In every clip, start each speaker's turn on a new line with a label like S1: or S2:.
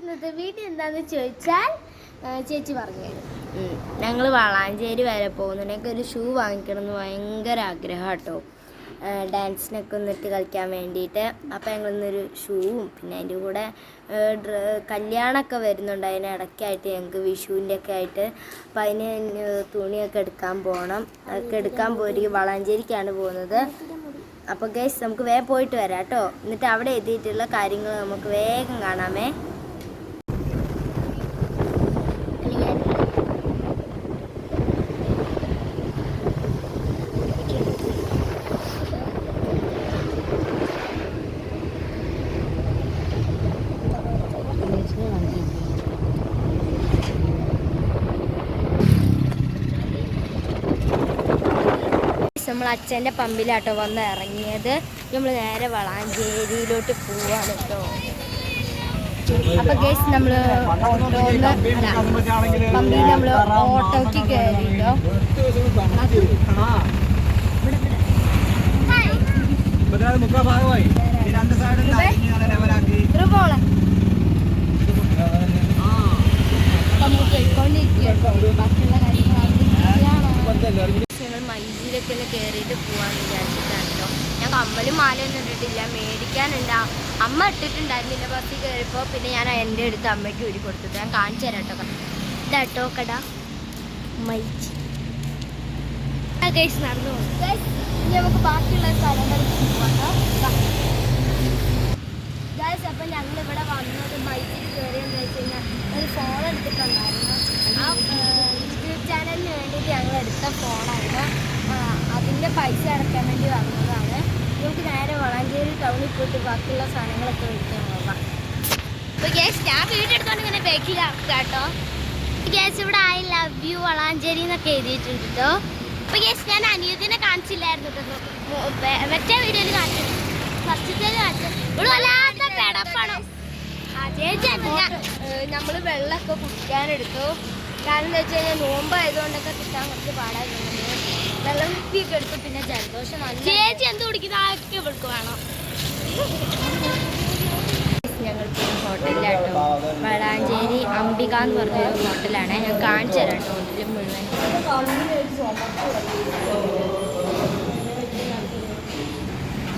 S1: ഇന്നത്തെ വീട് എന്താന്ന് ചോദിച്ചാൽ ചേച്ചി പറഞ്ഞു
S2: ഞങ്ങൾ വളാഞ്ചേരി വരെ പോകുന്നുണ്ടെങ്കിൽ ഒരു ഷൂ വാങ്ങിക്കണം എന്ന് ഭയങ്കര ആഗ്രഹം കേട്ടോ ഡാൻസിനൊക്കെ ഒന്നിട്ട് കളിക്കാൻ വേണ്ടിയിട്ട്. അപ്പോൾ ഞങ്ങൾ ഇന്നൊരു ഷൂവും പിന്നെ അതിന്റെ കൂടെ കല്യാണമൊക്കെ വരുന്നുണ്ട്. അതിന് ഇടയ്ക്കായിട്ട് ഞങ്ങൾക്ക് വിഷുവിന്റെ ഒക്കെ ആയിട്ട്. അപ്പോൾ അതിന് തുണിയൊക്കെ എടുക്കാൻ പോകണം അതൊക്കെ എടുക്കാൻ പോയി വളാഞ്ചേരിക്കാണ് പോകുന്നത്. അപ്പോൾ ഗൈസ് നമുക്ക് വേഗം പോയിട്ട് വരാം കേട്ടോ. എന്നിട്ട് അവിടെ എത്തിയിട്ടുള്ള കാര്യങ്ങൾ നമുക്ക് വേഗം കാണാമേ. നമ്മൾ അച്ഛന്റെ പമ്പിലാട്ടോ വന്ന് ഇറങ്ങിയത്. നമ്മൾ നേരെ വളാഞ്ചേരിയിലോട്ട് പോവാണ് കേട്ടോ. അപ്പൊ ഗേസ് നമ്മൾ പമ്പിൽ നമ്മൾ ഓട്ടോക്ക് കയറിട്ടോ
S3: മുഖഭാഗമായി രണ്ട് സൈഡും ലെവലാക്കി
S2: ഇത്ര പോളെ ബാക്കിയുള്ള കാര്യങ്ങൾ ഞങ്ങൾ മൈജിയിലൊക്കെ ഒന്ന് കയറിയിട്ട് പോവാന്ന് വിചാരിച്ചിട്ടാണ് കേട്ടോ ഞാൻ കമ്മലും മാലയൊന്നും ഇട്ടിട്ടില്ല മേടിക്കാനുണ്ട്. അമ്മ ഇട്ടിട്ടുണ്ടായിരുന്നില്ല ബസ്സിൽ കയറിയപ്പോൾ പിന്നെ ഞാൻ എന്റെ അടുത്ത് അമ്മയ്ക്ക് ഊരി കൊടുത്തത് ഞാൻ കാണിച്ചു തരാം കേട്ടോ. ഇതാട്ടോ കട. മൈജി ഗൈസ് നടന്നു?
S1: ഇനി നമുക്ക് ബാക്കിയുള്ള സ്ഥലങ്ങളിലേക്ക് പോകാം ഗൈസ് അപ്പം ഞങ്ങൾ ഇവിടെ വന്നത് ബൈക്കിൽ കയറിയെന്ന് വെച്ച് കഴിഞ്ഞാൽ ഒരു ഫോൺ എടുത്തിട്ടുണ്ടായിരുന്നു. ആ യൂട്യൂബ് ചാനലിന് വേണ്ടിയിട്ട് ഞങ്ങൾ എടുത്ത ഫോണാണ്. അതിന്റെ പൈസ അടക്കാൻ വേണ്ടി വന്നതാണ്. നമുക്ക് നേരെ വളാഞ്ചേരി ടൗണിൽ പോയിട്ട് ബാക്കിയുള്ള സാധനങ്ങളൊക്കെ മേടിക്കാൻ പോകാം
S2: അപ്പോൾ ഗ്യാസ് ഞാൻ വീഡിയോ ഇങ്ങനെ ബാക്കിൽ ആക്കുക കേട്ടോ.
S1: ഗ്യാസ് ഇവിടെ ഐ ലവ് യു വളാഞ്ചേരി എന്നൊക്കെ എഴുതിയിട്ടുണ്ട്. കേട്ടോ
S2: അപ്പൊ ഗ്യാസ് ഞാൻ അനിയത്തിനെ കാണിച്ചില്ലായിരുന്നു കേട്ടോ. മറ്റേ വീഡിയോയിൽ കാണിച്ചു ഫസ്റ്റത്തേൽ കാണിച്ചു ഇവിടെ
S1: നമ്മൾ വെള്ളമൊക്കെ കുടിക്കാനെടുത്തു. കാരണം എന്താ വെച്ച് കഴിഞ്ഞാൽ നോമ്പ് ആയതുകൊണ്ടൊക്കെ കിട്ടാൻ കുറച്ച് പാടായിരുന്നു. വെള്ളം കുപ്പിയൊക്കെ എടുത്തു പിന്നെ ജലദോഷം നല്ല
S2: ചേച്ചി എന്ത് കുടിക്കുന്ന? ആക്കെ ഇവൾക്ക് വേണം. ഹോട്ടലിലാട്ടോ വളാഞ്ചേരി അംബിക എന്ന് പറഞ്ഞൊരു ഹോട്ടലാണ്. ഞാൻ കാണിച്ചു തരാം ഹോട്ടലിൽ മുഴുവൻ.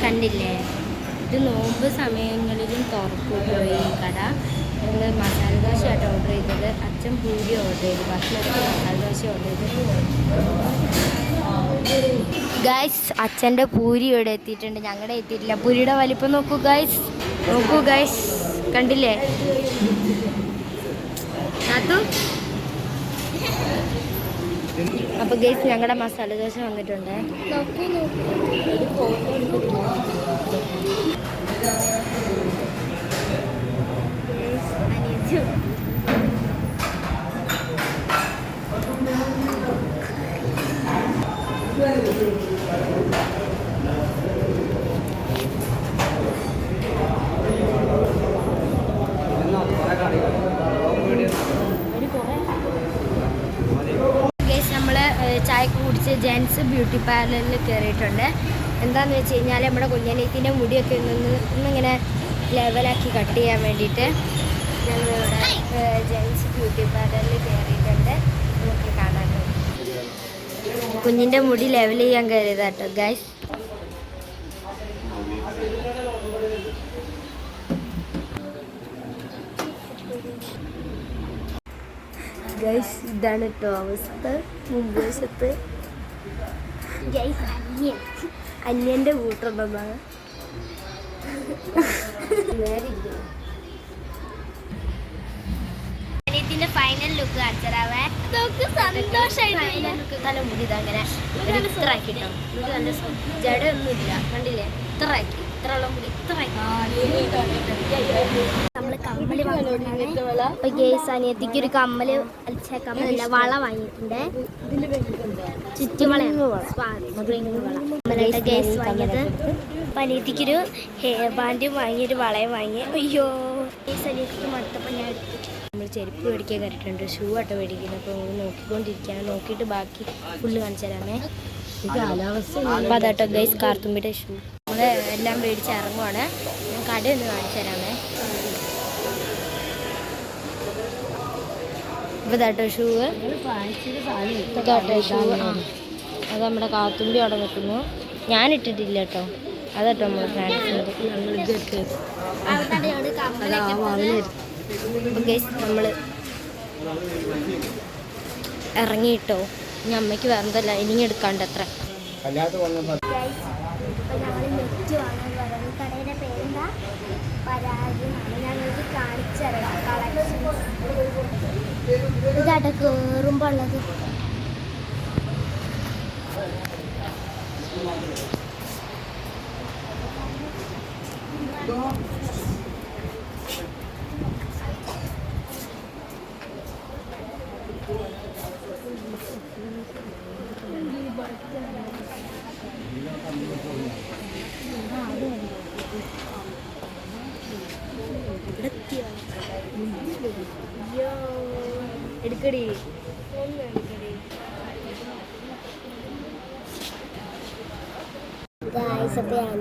S2: കണ്ടില്ലേ? ഇത് നോമ്പ് സമയങ്ങളിലും തുറക്കൂട്ടോ ഈ കട ഞങ്ങൾ മസാല ദോശ ആട്ടോ ഓർഡർ ചെയ്തത്. അച്ഛൻ പൂരി ഓർഡർ ചെയ്തു. ഭക്ഷണത്തിൽ മസാല ദോശ ഓർഡർ ചെയ്തു ഗൈസ് അച്ഛന്റെ പൂരി ഇവിടെ എത്തിയിട്ടുണ്ട്. ഞങ്ങളുടെ എത്തിയിട്ടില്ല. പൂരിയുടെ വലിപ്പം നോക്കൂ ഗൈസ് നോക്കൂ ഗൈസ് കണ്ടില്ലേ? നാത്തു? അപ്പോൾ ഗൈസ് ഞങ്ങളുടെ മസാല ദോശ വന്നിട്ടുണ്ട്
S1: നോക്കൂ നോക്കൂ
S2: ഗൈസ് നമ്മൾ ചായ ജെൻസ് ബ്യൂട്ടി പാർലറിൽ കയറിയിട്ടുണ്ട് എന്താണെന്ന് വെച്ച് കഴിഞ്ഞാൽ നമ്മുടെ കുഞ്ഞനീത്തിന്റെ മുടിയൊക്കെ ഒന്ന് ഒന്നിങ്ങനെ ലെവലാക്കി കട്ട് ചെയ്യാൻ വേണ്ടിയിട്ട് ഞങ്ങളിവിടെ ജെൻസ് ബ്യൂട്ടി പാർലറിൽ കയറിയിട്ടുണ്ട് നമുക്ക് കാണാൻ കുഞ്ഞിന്റെ മുടി ലെവൽ ചെയ്യാൻ കയറിയതാട്ടോ ഗൈസ് ഗൈസ് ഇതാണ് കേട്ടോ അവസ്ഥ. മുമ്പ് വശത്ത്
S1: അന്യൻ.
S2: അന്യന്റെ കൂട്ടുണ്ടെന്നാണ് ഫൈനൽ ലുക്ക് കാണിച്ചരാവേ
S1: നമുക്ക് സന്തോഷമായിട്ട്
S2: നല്ല മുടി ഇതങ്ങനെ ഇത്ര ആക്കിട്ടോ. മുടി നല്ല ജടയൊന്നുമില്ല. കണ്ടില്ലേ? ഇത്ര ആക്കി. ഇത്ര ഉള്ള മുടി ഇത്ര
S1: നമ്മൾ കമ്മൽ വാങ്ങിയിട്ടാണ് അപ്പൊ ഗേസ് അനിയത്തിക്ക് ഒരു കമ്മൽ അല്ല, കമ്മലല്ല വള വാങ്ങിയിട്ടുണ്ട്. ഗേസ് വാങ്ങിയത് അപ്പൊ അനിയത്തിക്കൊരു ഹെയർ ബാൻഡും വാങ്ങി ഒരു വളയും വാങ്ങി. അയ്യോ. ഈ അനിയത്തിക്ക് മടുത്തപ്പോൾ ഞാൻ
S2: നമ്മൾ ചെരുപ്പ് മേടിക്കാൻ കയറിയിട്ടുണ്ട് ഷൂ ആട്ടോ മേടിക്കുന്നത് അപ്പോൾ നമ്മൾ നോക്കിക്കൊണ്ടിരിക്കുകയാണ്. നോക്കിയിട്ട് ബാക്കി ഫുള്ള് കാണിച്ചു തരാമേ. അപ്പോൾ അതാട്ടോ ഗൈസ് കാർത്തുമ്പിയുടെ ഷൂ. നമ്മൾ എല്ലാം മേടിച്ച് ഇറങ്ങുവാണ്. ഞാൻ കട ഒന്ന് കാണിച്ചു തരാമേ. അപ്പോൾ ഇതാട്ടോ ഷൂ. ഇതാട്ടോ ആ അത് നമ്മുടെ കാത്തുമ്പി അവിടെ നിൽക്കുന്നു ഞാൻ ഇട്ടിട്ടില്ല കേട്ടോ. അതാട്ടോ നമ്മൾ ഫ്രാൻസിന്റെ. ഓക്കെ നമ്മൾ ഇറങ്ങിയിട്ടോ. ഇനി അമ്മയ്ക്ക് വേറെന്തല്ല ഇനി എടുക്കാണ്ട് അത്ര.
S1: കടയുടെ പേരെന്താ? എന്നാണ് ഞങ്ങൾക്ക് കാണിച്ചു തരാം കളക്ഷൻസ് ഇതാട്ടെ കയറുമ്പോൾ ഉള്ളത്
S2: എടുക്കടി
S1: ഗായ്സ് അപ്പോൾ ഞാൻ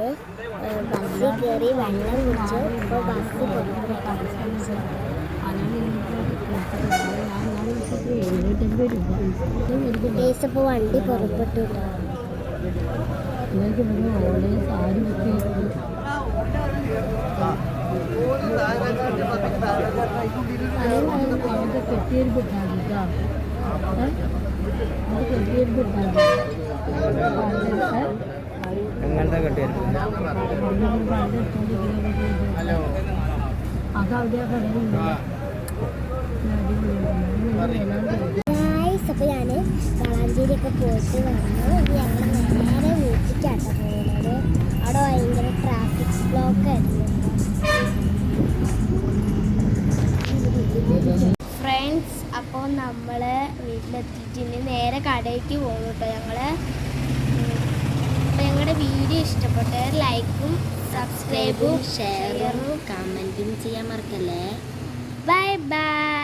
S1: ബസ്സിൽ കയറി വെള്ളം കുടിച്ചു ഇപ്പോൾ ബസ് ഗൈസ് അപ്പോൾ വണ്ടി പുറപ്പെട്ടു കേട്ടോ
S3: എങ്ങനത്തെ കെട്ടിയായിരുന്നു ഹലോ
S1: ഗായ്സ് അപ്പോൾ ഞാൻ പോയിട്ട് വന്നു. ഞങ്ങൾ നേരെ വീട്ടിലേക്കാട്ടോ പോകുന്നത്. അവിടെ ഭയങ്കര ട്രാഫിക് ബ്ലോക്ക് ഫ്രണ്ട്സ് അപ്പോൾ നമ്മൾ വീട്ടിലെത്തിയിട്ട് നേരെ കടയ്ക്ക് പോകുന്നു കേട്ടോ ഞങ്ങൾ അപ്പോൾ ഞങ്ങളുടെ വീഡിയോ ഇഷ്ടപ്പെട്ട ലൈക്കും സബ്സ്ക്രൈബും
S2: ഷെയറും കമന്റും ചെയ്യാൻ മറക്കല്ലേ?
S1: Bye bye.